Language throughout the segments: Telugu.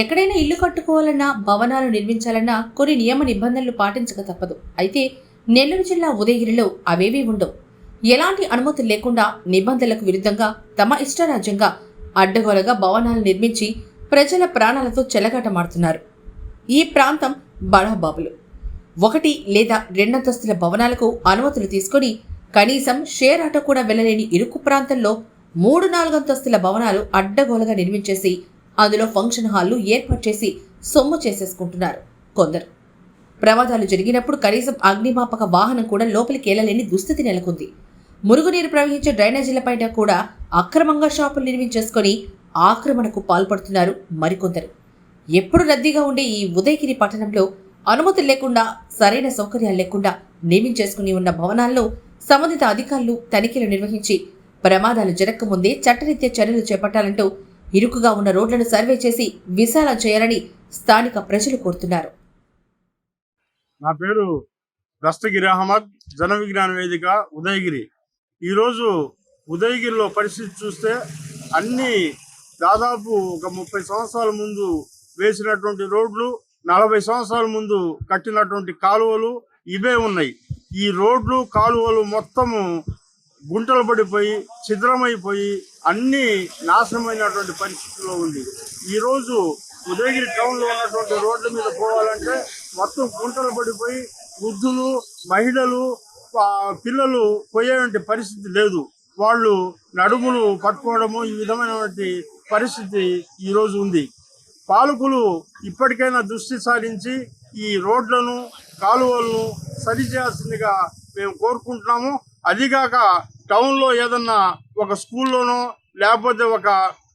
ఎక్కడైనా ఇల్లు కట్టుకోవాలన్నా భవనాలు నిర్మించాలన్నా కొన్ని నియమ నిబంధనలు పాటించక తప్పదు. అయితే నెల్లూరు జిల్లా ఉదయగిరిలో అవేవీ ఉండవు. ఎలాంటి అనుమతులు లేకుండా నిబంధనలకు విరుద్ధంగా తమ ఇష్టరాజ్యంగా అడ్డగోలగా భవనాలు నిర్మించి ప్రజల ప్రాణాలతో చెలగాటమాడుతున్నారు. ఈ ప్రాంతం బడాబాబులు. ఒకటి లేదా రెండంతస్తుల భవనాలకు అనుమతులు తీసుకొని కనీసం షేర్ ఆటో కూడా వెళ్ళలేని ఇరుకు ప్రాంతంలో మూడు నాలుగంతస్తుల భవనాలు అడ్డగోలగా నిర్మించేసి అందులో ఫంక్షన్ హాల్లు ఏర్పాటు చేసి సొమ్ము చేసేసుకుంటున్నారు కొందరు. ప్రమాదాలు జరిగినప్పుడు కనీసం అగ్నిమాపక వాహనం కూడా లోపలికి వెళ్ళలేని దుస్థితి నెలకొంది. మురుగునీరు ప్రవహించే డ్రైనేజీలపైన కూడా అక్రమంగా షాపులు నిర్మించేసుకొని ఆక్రమణకు పాల్పడుతున్నారు మరికొందరు. ఎప్పుడు రద్దీగా ఉండే ఈ ఉదయగిరి పట్టణంలో అనుమతులు లేకుండా సరైన సౌకర్యాలు లేకుండా నియమించేసుకుని ఉన్న భవనాల్లో సంబంధిత అధికారులు తనిఖీలు నిర్వహించి ప్రమాదాలు జరగకముందే చట్టరీత్యా చర్యలు చేపట్టాలంటూ ఇరుకుగా ఉన్న రోడ్లను సర్వే చేసి విశాలం చేయాలని స్థానిక ప్రజలు కోరుతున్నారు. నా పేరు దస్తగిరి అహ్మద్ జన విజ్ఞాన వేదిక ఉదయగిరి. ఈరోజు ఉదయగిరిలో పరిస్థితి చూస్తే అన్ని దాదాపు ఒక ముప్పై సంవత్సరాల ముందు వేసినటువంటి రోడ్లు నలభై సంవత్సరాల ముందు కట్టినటువంటి కాలువలు ఇవే ఉన్నాయి. ఈ రోడ్లు కాలువలు మొత్తము గుంటలు పడిపోయి ఛిద్రమైపోయి అన్ని నాశనమైనటువంటి పరిస్థితిలో ఉంది. ఈరోజు ఉదయగిరి టౌన్లో ఉన్నటువంటి రోడ్ల మీద పోవాలంటే మొత్తం గుంటలు పడిపోయి వృద్ధులు మహిళలు పిల్లలు పోయేటువంటి పరిస్థితి లేదు. వాళ్ళు నడుములు పట్టుకోవడము ఈ విధమైనటువంటి పరిస్థితి ఈరోజు ఉంది. పాలకులు ఇప్పటికైనా దృష్టి సారించి ఈ రోడ్లను కాలువలను సరిచేయాల్సిందిగా మేము కోరుకుంటున్నాము. అదిగాక టౌన్లో ఏదన్నా ఒక స్కూల్లోనో లేకపోతే ఒక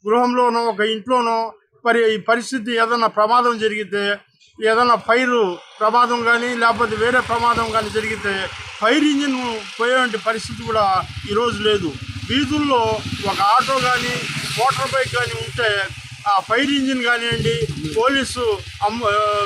గృహంలోనో ఒక ఇంట్లోనో మరి ఈ పరిస్థితి ఏదన్నా ప్రమాదం జరిగితే ఏదన్నా ఫైరు ప్రమాదం కానీ లేకపోతే వేరే ప్రమాదం కానీ జరిగితే ఫైర్ ఇంజిన్ పోయేటువంటి పరిస్థితి కూడా ఈరోజు లేదు. వీధుల్లో ఒక ఆటో కానీ మోటార్ బైక్ కానీ ఉంటే ఆ ఫైర్ ఇంజిన్ కానివ్వండి పోలీసు అమ్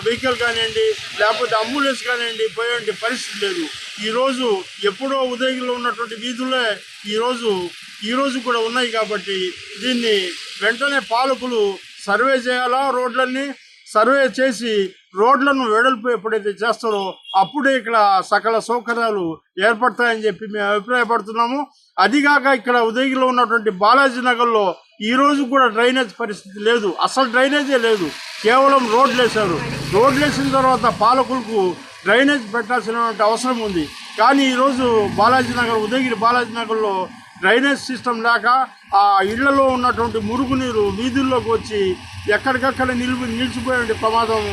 వెహికల్ కానివ్వండి లేకపోతే అంబులెన్స్ కానివ్వండి పోయేటువంటి పరిస్థితి లేదు. ఈరోజు ఎప్పుడో ఉదయంలో ఉన్నటువంటి వీధులే ఈరోజు ఈరోజు కూడా ఉన్నాయి కాబట్టి దీన్ని వెంటనే పాలకులు సర్వే చేయాలా? రోడ్లన్నీ సర్వే చేసి రోడ్లను వెడల్పు ఎప్పుడైతే చేస్తారో అప్పుడే ఇక్కడ సకల సౌకర్యాలు ఏర్పడతాయని చెప్పి మేము అభిప్రాయపడుతున్నాము. అదిగాక ఇక్కడ ఉదయగిరిలో ఉన్నటువంటి బాలాజీ నగర్లో ఈ రోజు కూడా డ్రైనేజ్ పరిస్థితి లేదు. అసలు డ్రైనేజే లేదు. కేవలం రోడ్లు వేశారు రోడ్లు వేసిన తర్వాత పాలకులకు డ్రైనేజ్ పెట్టాల్సినటువంటి అవసరం ఉంది. కానీ ఈరోజు బాలాజీ నగర్ ఉదయగిరి బాలాజీ నగర్లో డ్రైనేజ్ సిస్టమ్ లేక ఆ ఇళ్ళలో ఉన్నటువంటి మురుగునీరు వీధుల్లోకి వచ్చి ఎక్కడికక్కడ నిలిపి నిలిచిపోయే ప్రమాదం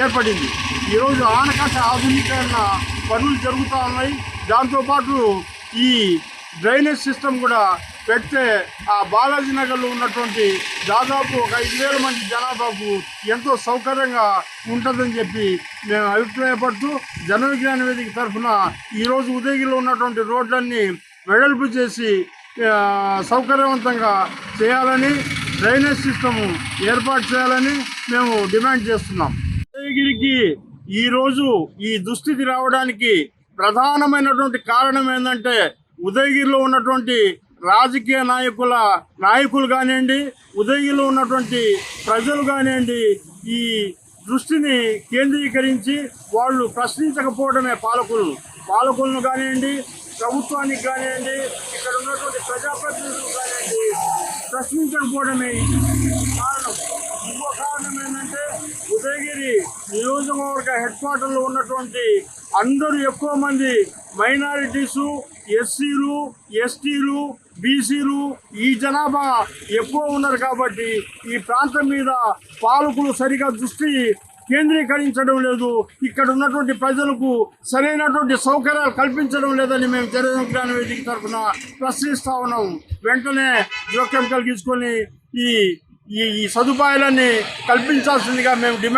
ఏర్పడింది. ఈరోజు ఆనకట్ట ఆధునీకరణ పనులు జరుగుతూ ఉన్నాయి. దాంతోపాటు ఈ డ్రైనేజ్ సిస్టమ్ కూడా పెడితే ఆ బాలాజీ నగర్లో ఉన్నటువంటి దాదాపు ఒక ఐదు వేల మంది జనాభాకు ఎంతో సౌకర్యంగా ఉంటుందని చెప్పి మేము అభిప్రాయపడుతూ జన విజ్ఞాన వేదిక తరఫున ఈరోజు ఉదయగిరిలో ఉన్నటువంటి రోడ్లన్నీ వెడల్పు చేసి సౌకర్యవంతంగా చేయాలని డ్రైనేజ్ సిస్టమ్ ఏర్పాటు చేయాలని మేము డిమాండ్ చేస్తున్నాం. ఉదయగిరికి ఈరోజు ఈ దుస్థితి రావడానికి ప్రధానమైనటువంటి కారణం ఏంటంటే ఉదయగిరిలో ఉన్నటువంటి రాజకీయ నాయకుల నాయకులు కానివ్వండి ఉదయగిరిలో ఉన్నటువంటి ప్రజలు కానివ్వండి ఈ దృష్టిని కేంద్రీకరించి వాళ్ళు ప్రశ్నించకపోవడమే పాలకులు. పాలకులను కానివ్వండి ప్రభుత్వానికి కానివ్వండి ఇక్కడ ఉన్నటువంటి ప్రజాప్రతినిధులు కానివ్వండి ప్రశ్నించకపోవడమే కారణం. ఇంకో కారణం ఏంటంటే ఉదయగిరి నియోజకవర్గ హెడ్ క్వార్టర్లో ఉన్నటువంటి అందరూ ఎక్కువ మంది మైనారిటీసు ఎస్సీలు ఎస్టీలు బీసీలు ఈ జనాభా ఎక్కువ ఉన్నారు కాబట్టి ఈ ప్రాంతం మీద పాలకులు సరిగా దృష్టి కేంద్రీకరించడం లేదు. ఇక్కడ ఉన్నటువంటి ప్రజలకు సరైనటువంటి సౌకర్యాలు కల్పించడం లేదని మేము జనవిజ్ఞాన వేదిక తరఫున ప్రశ్నిస్తా ఉన్నాం. వెంటనే జోక్యం కలిగించుకొని ఈ ఈ ఈ సదుపాయాలన్నీ కల్పించాల్సిందిగా మేము డిమాండ్